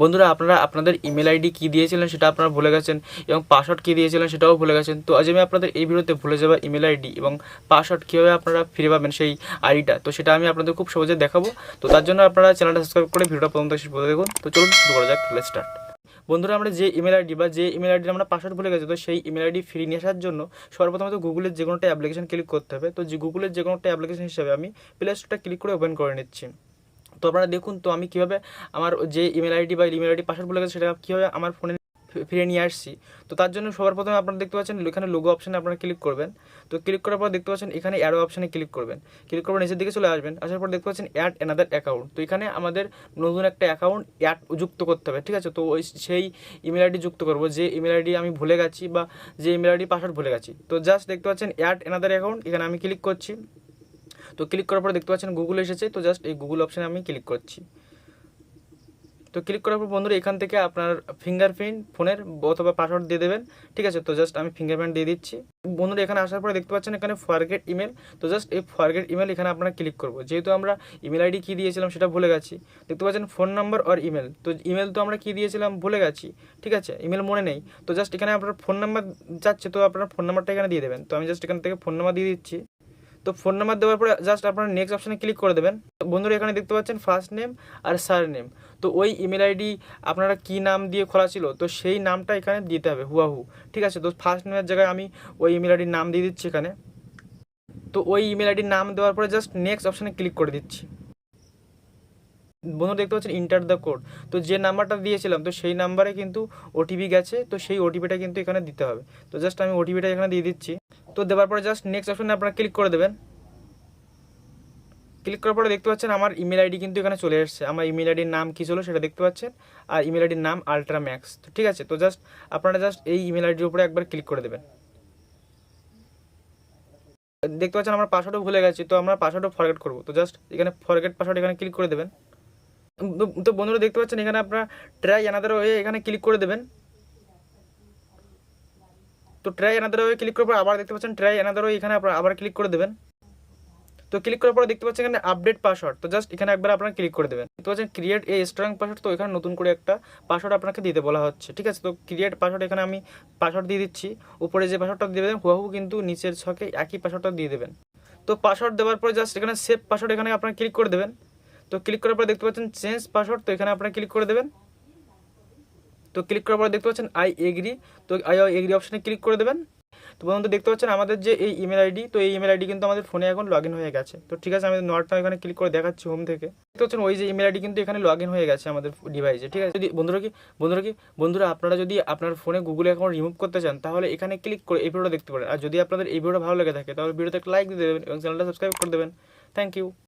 বন্ধুরা, আপনারা আপনাদের ইমেল আইডি কী দিয়েছিলেন সেটা আপনারা ভুলে গেছেন এবং পাসওয়ার্ড কী দিয়েছিলেন সেটাও ভুলে গেছেন। তো আজ আমি আপনাদের এই ভিডিওতে ভুলে যাওয়া ইমেল আইডি এবং পাসওয়ার্ড কীভাবে আপনারা ফিরে পাবেন সেই আইডিটা তো সেটা আমি আপনাদের খুব সহজে দেখাবো। তো তার জন্য আপনারা চ্যানেলটা সাবস্ক্রাইব করে ভিডিওটা প্রথম থেকে শেষ দেখুন। তো চলুন শুরু করা যাক তাহলে স্টার্ট বন্ধুরা, আমরা যে ইমেল আইডি বা যে ইমেল আইডি আমরা পাসওয়ার্ড ভুলে গেছি, তো সেই ইমেল আইডি ফিরিয়ে নিয়ে আসার জন্য সর্বপ্রথমত গুগলের যে কোনো একটা অ্যাপ্লিকেশন ক্লিক করতে হবে। তো যে গুগলের যে কোনো একটা অ্যাপ্লিকেশন হিসাবে আমি প্লে স্টোরটা ক্লিক করে ওপেন করে নিচ্ছি। তো আপনারা দেখুন, তো আমি কীভাবে আমার যে ইমেল আইডি বা ইমেল আইডি পাসওয়ার্ড বলে গেছে, সেটা কীভাবে আমার ফোনে ফিরে নিয়ে আসছি? তো তার জন্য সবার প্রথমে আপনারা দেখতে পাচ্ছেন, এখানে লোগো অপশানে আপনারা ক্লিক করবেন। তো ক্লিক করার পর দেখতে পাচ্ছেন, এখানে অ্যারো অপশানে ক্লিক করবেন। ক্লিক পর নিচের দিকে চলে আসবেন, আসার পর দেখতে পাচ্ছেন অ্যাড অ্যানাদার অ্যাকাউন্ট তো এখানে আমাদের নতুন একটা অ্যাকাউন্ট অ্যাড যুক্ত করতে হবে, ঠিক আছে? তো ওই সেই ইমেল আইডি যুক্ত করব, যে ইমেল আইডি আমি ভুলে গেছি বা যে ইমেল আইডি পাসওয়ার্ড ভুলে গেছি। তো জাস্ট দেখতে পাচ্ছেন অ্যাড অ্যানাদার অ্যাকাউন্ট এখানে আমি ক্লিক করছি। তো ক্লিক করার পর দেখতে পাচ্ছেন গুগল এসেছে, তো জাস্ট এই গুগল অপশানে আমি ক্লিক করছি। তো ক্লিক করার পর বন্ধুরা, এখান থেকে আপনার ফিঙ্গারপ্রিন্ট ফোনের অথবা পাসওয়ার্ড দিয়ে দেবেন, ঠিক আছে? তো জাস্ট আমি ফিঙ্গারপ্রিন্ট দিয়ে দিচ্ছি। বন্ধুরা, এখানে আসার পরে দেখতে পাচ্ছেন এখানে ফরগেট ইমেল তো জাস্ট এই ফরগেট ইমেল এখানে আপনারা ক্লিক করব। যেহেতু আমরা ইমেল আইডি কী দিয়েছিলাম সেটা ভুলে গেছি। দেখতে পাচ্ছেন ফোন নাম্বার আর ইমেল তো ইমেল তো আমরা কী দিয়েছিলাম ভুলে গেছি, ঠিক আছে? ইমেল মনে নেই। তো জাস্ট এখানে আপনার ফোন নাম্বার যাচ্ছে, তো আপনার ফোন নাম্বারটা এখানে দিয়ে দেবেন। তো আমি জাস্ট এখান থেকে ফোন নাম্বার দিয়ে দিচ্ছি। তো ফোন নাম্বার দেওয়ার পরে জাস্ট আপনারা নেক্সট অপশানে ক্লিক করে দেবেন। বন্ধুরা, এখানে দেখতে পাচ্ছেন ফার্স্ট নেম আর সার নেম তো ওই ইমেল আইডি আপনারা কি নাম দিয়ে খোলা ছিল, তো সেই নামটা এখানে দিতে হবে, হুয়াহু। ঠিক আছে, তো ফার্স্ট নেমের জায়গায় আমি ওই ইমেল আইডির নাম দিয়ে দিচ্ছি এখানে। তো ওই ইমেল আইডির নাম দেওয়ার পরে জাস্ট নেক্সট অপশানে ক্লিক করে দিচ্ছি। বন্ধু দেখতে পাচ্ছেন ইন্টার দ্য কোড তো যে নাম্বারটা দিয়েছিলাম, তো সেই নাম্বারে কিন্তু ওটিপি গেছে, তো সেই ওটিপিটা কিন্তু এখানে দিতে হবে। তো জাস্ট আমি ওটিপিটা এখানে দিয়ে দিচ্ছি। তো দেওয়ার পরে জাস্ট নেক্সট অপশানে আপনারা ক্লিক করে দেবেন। ক্লিক করার পরে দেখতে পাচ্ছেন আমার ইমেল আইডি কিন্তু এখানে চলে এসেছে। আমার ইমেল আইডির নাম কী ছিল সেটা দেখতে পাচ্ছেন, আর ইমেল আইডির নাম আলট্রা ম্যাক্স তো ঠিক আছে, তো জাস্ট আপনারা জাস্ট এই ইমেল আইডির উপরে একবার ক্লিক করে দেবেন। দেখতে পাচ্ছেন আমার পাসওয়ার্ডও ভুলে গেছি, তো আমরা পাসওয়ার্ডও ফরগেট করব। তো জাস্ট এখানে ফরগেট পাসওয়ার্ড এখানে ক্লিক করে দেবেন। তো- বন্ধুরা দেখতে পাচ্ছেন এখানে আপনারা ট্রাই অ্যানাদার ওয়ে এখানে ক্লিক করে দেবেন। তো ট্রাই অ্যানাদার ক্লিক করার পর আবার দেখতে পাচ্ছেন ট্রাই অ্যানাদার ওয়ে এখানে আবার ক্লিক করে দেবেন। তো ক্লিক করার পরে দেখতে পাচ্ছেন এখানে আপডেট পাসওয়ার্ড তো জাস্ট এখানে একবার আপনারা ক্লিক করে দেবেন। দেখতে পাচ্ছেন ক্রিয়েট এ স্ট্রং পাসওয়ার্ড তো এখানে নতুন করে একটা পাসওয়ার্ড আপনাকে দিতে বলা হচ্ছে, ঠিক আছে? তো ক্রিয়েট পাসওয়ার্ড এখানে আমি পাসওয়ার্ড দিয়ে দিচ্ছি। উপরে যে পাসওয়ার্ডটা দিয়ে দেবেন হুয়াহু কিন্তু নিচের ছকে একই পাসওয়ার্ডটা দিয়ে দেবেন। তো পাসওয়ার্ড দেওয়ার পর জাস্ট এখানে সেভ পাসওয়ার্ড এখানে আপনারা ক্লিক করে দেবেন। তো ক্লিক করার পরে দেখতে পাচ্ছেন চেঞ্জ পাসওয়ার্ড তো এখানে আপনারা ক্লিক করে দেবেন। তো ক্লিক করার পরে দেখতে পাচ্ছেন আই এগ্রি তো আই এগ্রি অপশানে ক্লিক করে দেবেন। তো বন্ধু দেখতে পাচ্ছেন আমাদের যে এই ইমেল আইডি তো এই ইমেল আইডি কিন্তু আমাদের ফোনে এখন লগ হয়ে গেছে। তো ঠিক আছে, আমি নটটা এখানে ক্লিক করে দেখাচ্ছি হোম থেকে। দেখতে পাচ্ছেন ওই যে ইমেল আইডি কিন্তু এখানে লগ হয়ে গেছে আমাদের ডিভাইসে ঠিক আছে? যদি বন্ধুরা কি বন্ধুরা কি, বন্ধুরা আপনারা যদি আপনার ফোনে গুগল অ্যাকাউন্ট রিমুভ করতে চান, তাহলে এখানে ক্লিক করে এই ভিডিওটা দেখতে পারেন। আর যদি আপনাদের এই ভিডিও ভালো লেগে থাকে, তাহলে ভিডিওতে একটা লাইক দিয়ে দেবেন এবং চ্যানেলটা সাবস্ক্রাইব করে দেবেন। Thank you